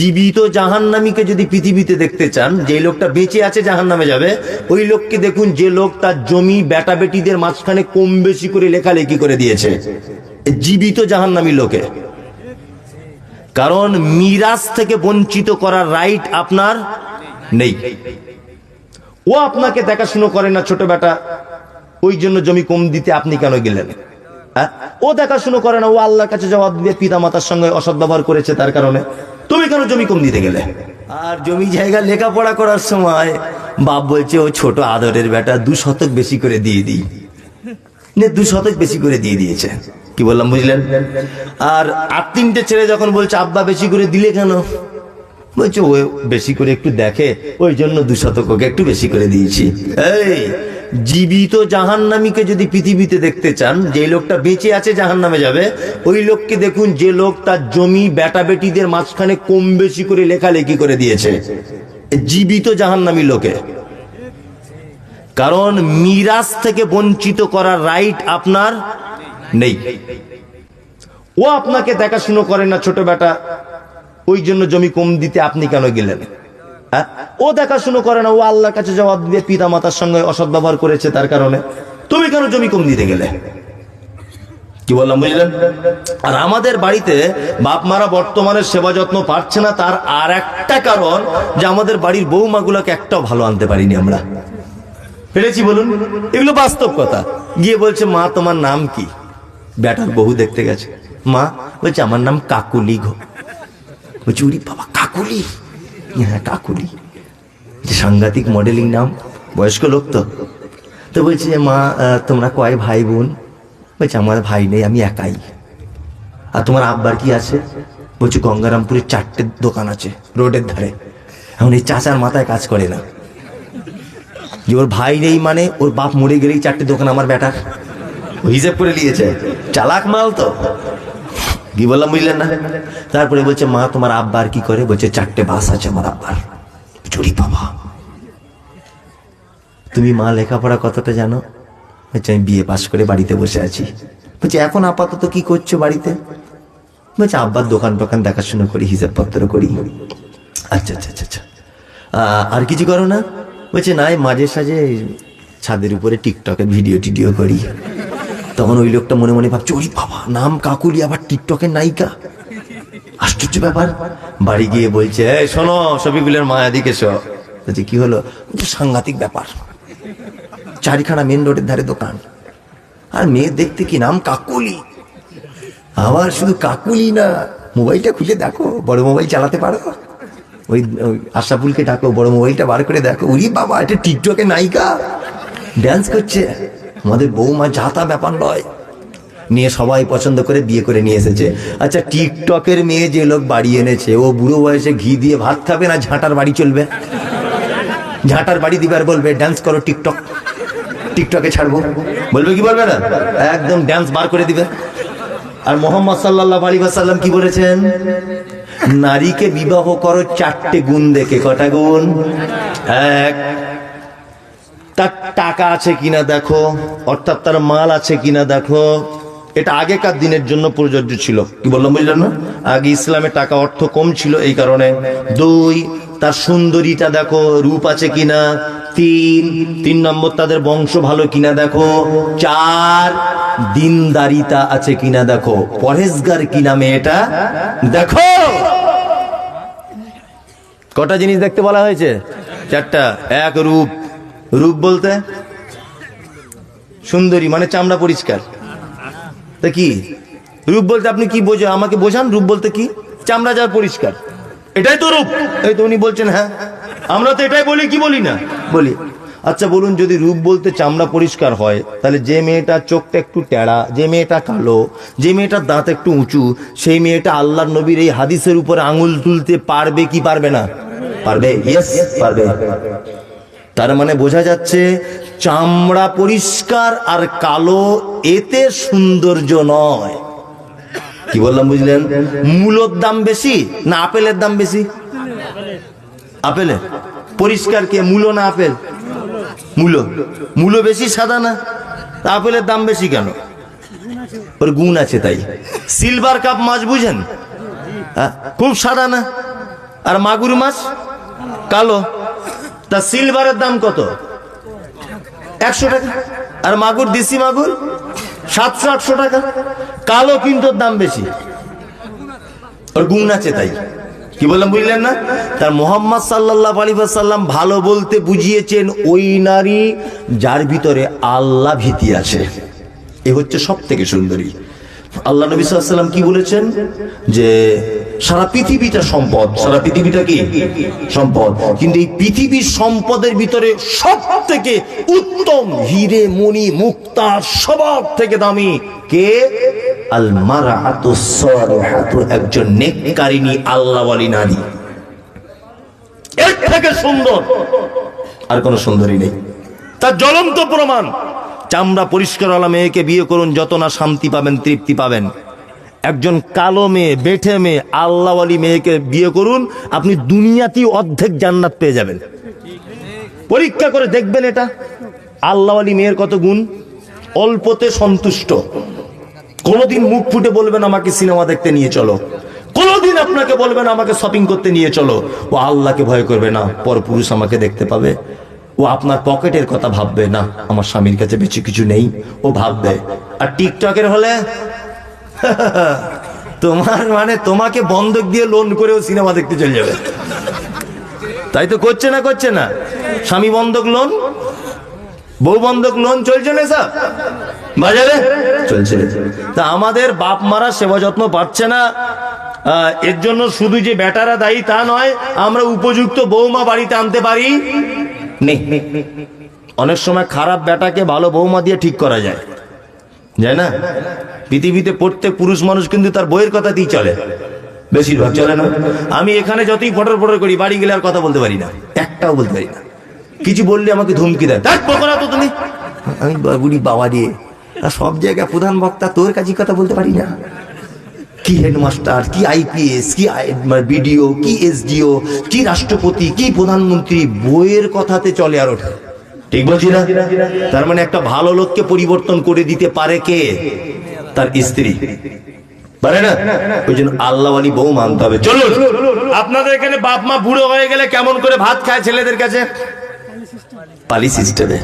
জীবিত জাহান্নামীকে যদি পৃথিবীতে দেখতে চান, যে লোকটা বেঁচে আছে জাহান্নামে যাবে, ওই লোককে দেখুন যে লোক তার জমি বেটা বেটিদের মাঝখানে কম বেশি করে লেখালেখি করে দিয়েছে। জীবিত জাহান্নামী লোকে। কারণ মিরাজ থেকে বঞ্চিত করার রাইট আপনার নেই। ও আপনাকে দেখাশুনো করে না ছোট বেটা। ওই জন্য জমি কম দিতে আপনি কেন গেলেন? ও দেখাশুনো করে না, ও আল্লাহর কাছে জবাব দিয়ে পিতা মাতার সঙ্গে অসৎ ব্যবহার করেছে তার কারণে। তুমি কেন জমি কম দিতে গেলে? আর জমি জায়গা লেখাপড়া করার সময় বাপ বলছে, ও ছোট আদরের বেটা, দু শতক বেশি করে দিয়ে দিই। দু শতক বেশি করে দিয়ে দিয়েছে। কি বললাম, বুঝলেন? আর আর তিনটে ছেলে যখন বলছে, আব্বা, বেশি করে দিলে কেন? বলছে, ও বেশি করে একটু দেখে, ওই জন্য দু শতক ওকে একটু বেশি করে দিয়েছি। এই জীবিত জাহান্নামীকে যদি পৃথিবীতে দেখতে চান, যে লোকটা বেঁচে আছে জাহান্নামে যাবে, ওই লোককে দেখুন যে লোক তার জমি, বেটা বেটিদের মাঝখানে কম বেশি করে লেখালেখি করে দিয়েছে। জীবিত জাহান্নামী লোকে। কারণ মিরাজ থেকে বঞ্চিত করার রাইট আপনার নেই। ও আপনাকে দেখাশুনো করে না ছোট বেটা, ওই জন্য জমি কম দিতে আপনি কেন গেলেন? হ্যাঁ? ও দেখাশুনো করে না, ও আল্লাহর কাছে জবাব দিয়ে পিতা মাতার সঙ্গে অসৎ ব্যবহার করেছে তার কারণে। তুমি কেন জমি কম দিতে গেলে? কি বললাম, বুঝলেন? আর আমাদের বাড়িতে বাপ মারা বর্তমানে সেবা যত্ন পাচ্ছে না, তার আর একটা কারণ যে আমাদের বাড়ির বৌমাগুলোকে একটাও ভালো আনতে পারিনি আমরা। পেরেছি বলুন? এগুলো বাস্তব কথা। গিয়ে বলছে, মা, তোমার নাম কি? বেটার বহু দেখতে গেছে। মা, বলছে, আমার নাম কাকুলি ঘো বলছি বাবা, কাকুলি। হ্যাঁ কাকুলি? সাংঘাতিক মডেলিং নাম, বয়স্ক লোক তো। তো বলছে যে, মা তোমরা কয় ভাই বোন বলছে, আমার ভাই নেই, আমি একাই। আর তোমার আব্বার কি আছে? বলছে, গঙ্গারামপুরের চারটে দোকান আছে, রোডের ধারে। এখন এই চাচার মাথায় কাজ করে না। যে ওর ভাই নেই মানে ওর বাপ মরে গেলেই চারটে দোকান আমার বেটার ও হিসেব করে নিয়েছে। চালাক মাল তো। কি বললাম বুঝলেন না? তারপরে বলছে, মা, তোমার আব্বার কি করে? বলছে, চারটে বাস আছে আমার আব্বার। চুরি বাবা। তুমি মা লেখাপড়া কতটা জানো? বলছে, আমি বিয়ে পাশ করে বাড়িতে বসে আছি। বলছে, এখন আপাতত কি করছ বাড়িতে? বলছে, আব্বার দোকান টোকান দেখাশোনা করি, হিসাবপত্র করি। আচ্ছা আচ্ছা আচ্ছা আচ্ছা। আর কিছু করো না? বলছে নাই মাঝে সাঝে ছাদের উপরে টিকটকে ভিডিও টিডিও করি। তখন ওই লোকটা মনে মনে ভাবছে, ওই বাবা, নাম কাকুলি, আবার টিকটকের নায়িকা? আশ্চর্য ব্যাপার। বাড়ি গিয়ে বলছে, "এই শোনো মায়া দিকে বলছে, কি হলো? সাংঘাতিক ব্যাপার। চারিখানা মেন রোডের ধারে দোকান। আর মেয়ে দেখতে কি নাম কাকুলি? আবার শুধু কাকুলি না, মোবাইলটা খুলে দেখো, বড় মোবাইল চালাতে পারো? ওই ওই আশাফুলকে ডাকো, বড় মোবাইলটা বার করে দেখো। উরি বাবা, এটা টিকটকে নায়িকা? ড্যান্স করছে? আমাদের বৌমা যাতা ব্যাপার নয়। নিয়ে সবাই পছন্দ করে বিয়ে করে নিয়ে এসেছে। আচ্ছা টিকটকের মেয়ে যে লোক বাড়ি এনেছে, ও বুড়ো বয়সে ঘি দিয়ে ভাত খাবে না ঝাঁটার বাড়ি চলবে? ঝাঁটার বাড়ি দিবে আর বলবে ড্যান্স করো টিকটক। টিকটকে ছাড়বো। বলবে কি বলবে না? একদম ড্যান্স বার করে দিবে। আর মোহাম্মদ সাল্লাহ আলী সাল্লাম কি বলেছেন? নারীকে বিবাহ করো চারটে গুণ দেখে, কটা গুণ? এক তার টাকা আছে কিনা দেখো, অর্থাৎ তার মাল আছে কিনা দেখো। এটা আগেকার দিনের জন্য প্রযোজ্য ছিল। কি বললাম, বুঝলেন না? আগে ইসলামে টাকা অর্থ কম ছিল এই কারণে। দুই, তার সুন্দরীটা দেখো, রূপ আছে কিনা। তিন তিন নম্বর তাদের বংশ ভালো কিনা দেখো। চার, দিনদারিতা আছে কিনা দেখো। পরেশগার কিনা মেয়েটা দেখো! কটা জিনিস দেখতে বলা হয়েছে? চারটা। এক রূপ রূপ বলতে? সুন্দরী মানে চামড়া পরিষ্কার। তা কি? রূপ বলতে আপনি কি বোঝো? আমাকে বোঝান? রূপ বলতে কি? চামড়া যার পরিষ্কার। এটাই তো রূপ। এই তো উনি বলছেন হ্যাঁ। আমরা তো এটাই বলি কি বলি না? বলি আচ্ছা বলুন যদি রূপ বলতে চামড়া পরিষ্কার হয় তাহলে যে মেয়েটার চোখটা একটু টেড়া যে মেয়েটা কালো যে মেয়েটার দাঁত একটু উঁচু সেই মেয়েটা আল্লাহর নবীর এই হাদিসের উপরে আঙুল তুলতে পারবে কি পারবে না? পারবে? ইয়েস পারবে। তার মানে বোঝা যাচ্ছে চামড়া পরিষ্কার আর কালো এতে সৌন্দর্য নয়। কি বললাম বুঝলেন? মূলর দাম বেশি না আপেলের দাম বেশি? আপেলের পরিষ্কার কে? মূলো না আপেল? মূলো। মূলো বেশি সাদা না? আপেলের দাম বেশি কেন? ওর গুণ আছে তাই। সিলভার কাপ মাছ বুঝেন? হ্যাঁ, খুব সাদা না? আর মাগুর মাছ? কালো? তা সিলভারের দাম কত? একশো টাকা। আর মাগুর, দেশি মাগুর? সাতশো, আটশো টাকা। কালো কিন্তু দাম বেশি। ওর গুণ আছে তাই। কি বললাম, বুঝলেন না? তার মোহাম্মদ সাল্লাহ আলী সাল্লাম ভালো বলতে বুঝিয়েছেন, ওই নারী যার ভিতরে আল্লাহ ভীতি আছে। এ হচ্ছে সব থেকে সুন্দরী। আল্লাহ নবী সাল্লাম কি বলেছেন? যে সারা পৃথিবীটা সম্পদ। সারা পৃথিবীটা কি? সম্পদ। কিন্তু এই পৃথিবীর সম্পদের ভিতরে সব থেকে উত্তম হিরে মণি মুক্তা, সবার থেকে দামি কে? আল মারাতু সালিহাতু একজন নেককারিনী আল্লাহওয়ালি নারী। এর থেকে সুন্দর। আর কোন সুন্দরী নেই। তার জ্বলন্ত প্রমাণ চামড়া পরিষ্কার আলা মেয়েকে বিয়ে করুন, যত না শান্তি পাবেন, তৃপ্তি পাবেন। একজন কালো মেয়ে, বেঠে মেয়ে, আল্লাহ আল্লাহওয়ালি মেয়েকে বিয়ে করুন, আপনি দুনিয়াতেই অর্ধেক জান্নাত পেয়ে যাবেন। পরীক্ষা করে দেখবেন এটা। আল্লাহ আল্লাহওয়ালি মেয়ের কত গুণ? অল্পতে সন্তুষ্ট। কোনোদিন মুখ ফুটে বলবেন, আমাকে সিনেমা দেখতে নিয়ে চলো। কোনোদিন আপনাকে বলবেন, আমাকে শপিং করতে নিয়ে চলো। ও আল্লাহকে ভয় করবে না, পরপুরুষ আমাকে দেখতে পাবে। ও আপনার পকেটের কথা ভাববে, না, আমার স্বামীর কাছে বেশি কিছু নেই। ও ভাববে, আর টিকটকের হলে? তোমার মানে তোমাকে বন্ধক দিয়ে লোন করেও সিনেমা দেখতে চলে যাবে। তাই তো করছে না করছে না? স্বামী বন্ধক লোন? বউ বন্ধক লোন চলছে না স্যার বাজারে? চলছে। তা আমাদের বাপ মারা সেবা যত্ন পাচ্ছে না। এর জন্য শুধু যে বেটারা দায়ী তা নয়, আমরা উপযুক্ত বৌমা বাড়িতে আনতে পারি। নে। অনেক সময় খারাপ বেটাকে ভালো বৌমা দিয়ে ঠিক করা যায়। যায় না? পৃথিবীতে প্রত্যেক পুরুষ মানুষ কিন্তু তার বইয়ের কথাতেই চলে। বেশিরভাগ চলে না? আমি এখানে যতই ফটর ফটর করি, বাড়ি গেলে আর কথা বলতে পারি না। একটাও বলতে পারি না। কিছু বললে আমাকে ধমকি দেয়। দেখ বকো তো তুমি। আমি বুড়ি বাবা দিয়ে সব জায়গায় প্রধান বক্তা তোর কাছে কথা বলতে পারি না। কি হেডমাস্টার, কি আইপিএস, কি বিডিও, কি এসডিও, কি রাষ্ট্রপতি, কি প্রধানমন্ত্রী, বইয়ের কথাতে চলে আর ওঠে। ঠিক বলছি না? তার মানে একটা ভালো লোককে পরিবর্তন করে দিতে পারে কে? তার স্ত্রী। বউ মানতে হবে। আপনাদের এখানে বাপ মা বুড়ো হয়ে গেলে কেমন করে ভাত খায় ছেলেদের কাছে? পালি সিস্টেমে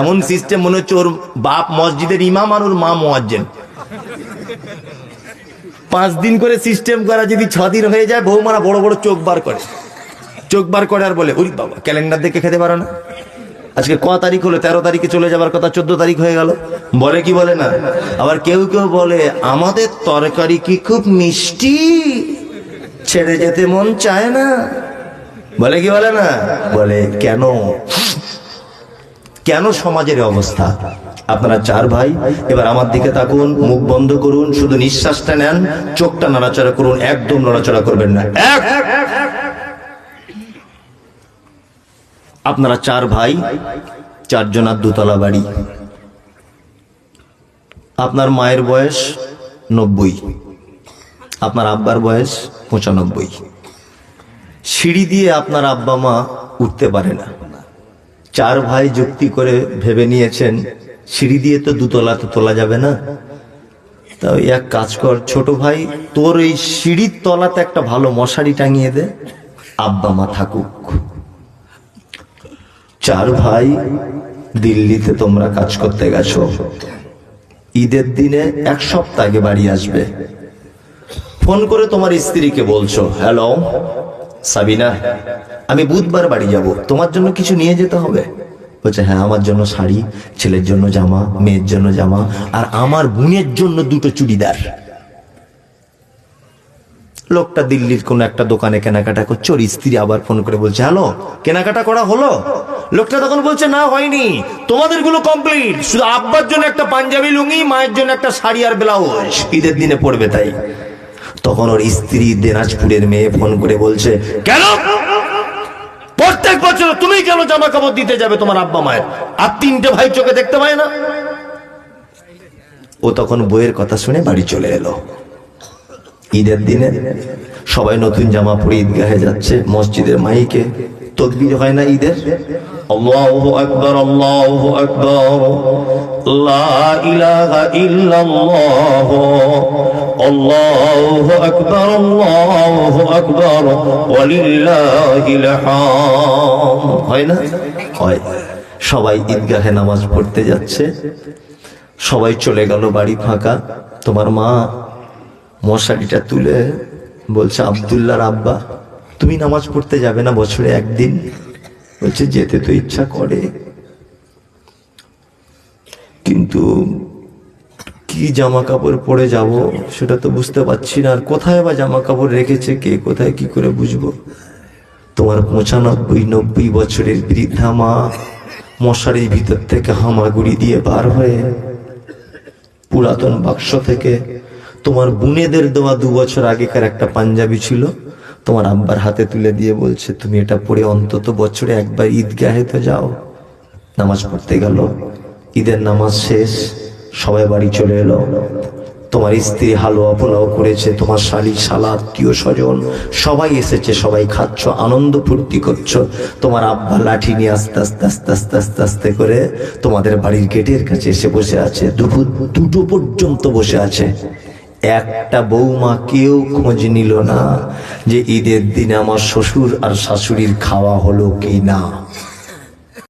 এমন সিস্টেম মনে হচ্ছে ওর বাপ মসজিদের ইমাম আর ওর মা মোয়াজ্জেন। পাঁচ দিন করে সিস্টেম করা যদি ছ দিন হয়ে যায়, বৌমারা বড় বড় চোখ বার করে। চোখ বার করে আর বলে ওই বাবা ক্যালেন্ডার দেখে খেতে পারো না। আজকে ক তারিখ হলো? তেরো তারিখে চলে যাবার কথা, চোদ্দ তারিখ হয়ে গেল। বলে কি বলে না? আবার কেউ কেউ বলে, আমাদের তরকারি কি খুব মিষ্টি? ছেড়ে যেতে মন চায় না। বলে কি বলে না? বলে, কেন? কেন সমাজের অবস্থা? আপনারা চার ভাই, এবার আমার দিকে তাকুন, মুখ বন্ধ করুন, শুধু নিঃশ্বাসটা নেন, চোখটা নড়াচড়া করুন, একদম নড়াচড়া করবেন না। আপনারা চার ভাই চারজনার দোতলা বাড়ি। আপনার মায়ের বয়স নব্বই, আপনার আব্বার বয়স পঁচানব্বই। সিঁড়ি দিয়ে আপনার আব্বা মা উঠতে পারে না। চার ভাই যুক্তি করে ভেবে নিয়েছেন সিঁড়ি দিয়ে তো দুতলা তো তোলা যাবে না। তা এক কাজ কর, ছোট ভাই, তোর এই সিঁড়ির তলাতে একটা ভালো মশারি টাঙিয়ে দে। আব্বা, মা থাকুক। চার ভাই, দিল্লিতে তোমরা কাজ করতে গেছো। ঈদের দিনে এক সপ্তাহ আগে বাড়ি আসবে। ফোন করে তোমার স্ত্রীকে বলছো, হ্যালো, সাবিনা, আমি বুধবার বাড়ি যাব। তোমার জন্য কিছু নিয়ে যেতে হবে? বলছে হ্যাঁ আমার জন্য শাড়ি, ছেলের জন্য জামা, মেয়ের জন্য জামা, আর আমার বোনের জন্য দুটো চুড়িদার। লোকটা দিল্লির কোন একটা দোকানে কেনাকাটা করছে, ওর স্ত্রী আবার ফোন করে বলছে, হ্যালো, কেনাকাটা করা হলো? লোকটা তখন বলছে, না, হয়নি। তোমাদেরগুলো কমপ্লিট শুধু আব্বার জন্য একটা পাঞ্জাবি লুঙ্গি, মায়ের জন্য একটা শাড়ি আর ব্লাউজ। ঈদের দিনে পড়বে তাই। তখন ওর স্ত্রী দিনাজপুরের মেয়ে ফোন করে বলছে, কেন? প্রত্যেক বছর তুমি কেন জামা কাপড় দিতে যাবে তোমার আব্বা মায়ের? আর তিনটে ভাই চোখে দেখতে পায় না। ও তখন বইয়ের কথা শুনে বাড়ি চলে এলো। ঈদের দিনে সবাই নতুন জামা পরে ঈদগাহে যাচ্ছে, মসজিদের মাইকে। তদবির হয় না ঈদের? আল্লাহু আকবার আল্লাহু আকবার। লা ইলাহা ইল্লাল্লাহ। আল্লাহু আকবার আল্লাহু আকবার। ওয়ালিল্লাহিল হাম হয় না? হয়। সবাই ঈদগাহে নামাজ পড়তে যাচ্ছে। সবাই চলে গেল বাড়ি ফাঁকা। তোমার মা মশারিটা তুলে বলছে, আবদুল্লাহর আব্বা, তুমি নামাজ পড়তে যাবে না বছরে একদিন? বলছে, যেতে তো ইচ্ছা করে। কিন্তু কি জামা কাপড় পরে যাব সেটা তো বুঝতে পারছি না। আর কোথায় বা জামা কাপড় রেখেছে কে, কোথায় কি করে বুঝব? তোমার পঁচানব্বই নব্বই বছরের বৃদ্ধা মা মশারির ভিতর থেকে হামাগুড়ি দিয়ে বার হয়ে পুরাতন বাক্স থেকে তোমার বুনেদের দেওয়া দু বছর আগেকার একটা পাঞ্জাবি ছিল তোমার আব্বার হাতে তুলে দিয়ে বলছে, তুমি এটা পড়ে অন্তত বছরে একবার ঈদগাহে তো যাও। নামাজ পড়তে গেল। ঈদের নামাজ শেষ, সবাই বাড়ি চলে এলো। তোমার স্ত্রী হালুয়া পোলাও করেছে, তোমার শালি, শালা, আত্মীয় স্বজন, সবাই এসেছে, সবাই খাচ্ছ, আনন্দ ফুর্তি করছ। তোমার আব্বা লাঠি নিয়ে আস্তে আস্তে আস্তে আস্তে আস্তে আস্তে করে তোমাদের বাড়ির গেটের কাছে এসে বসে আছে, দুপুর দুটো পর্যন্ত বসে আছে। একটা বৌমা কেউ খোঁজ নিল না যে ঈদের দিনে আমার শ্বশুর আর শাশুড়ির খাওয়া হলো কি না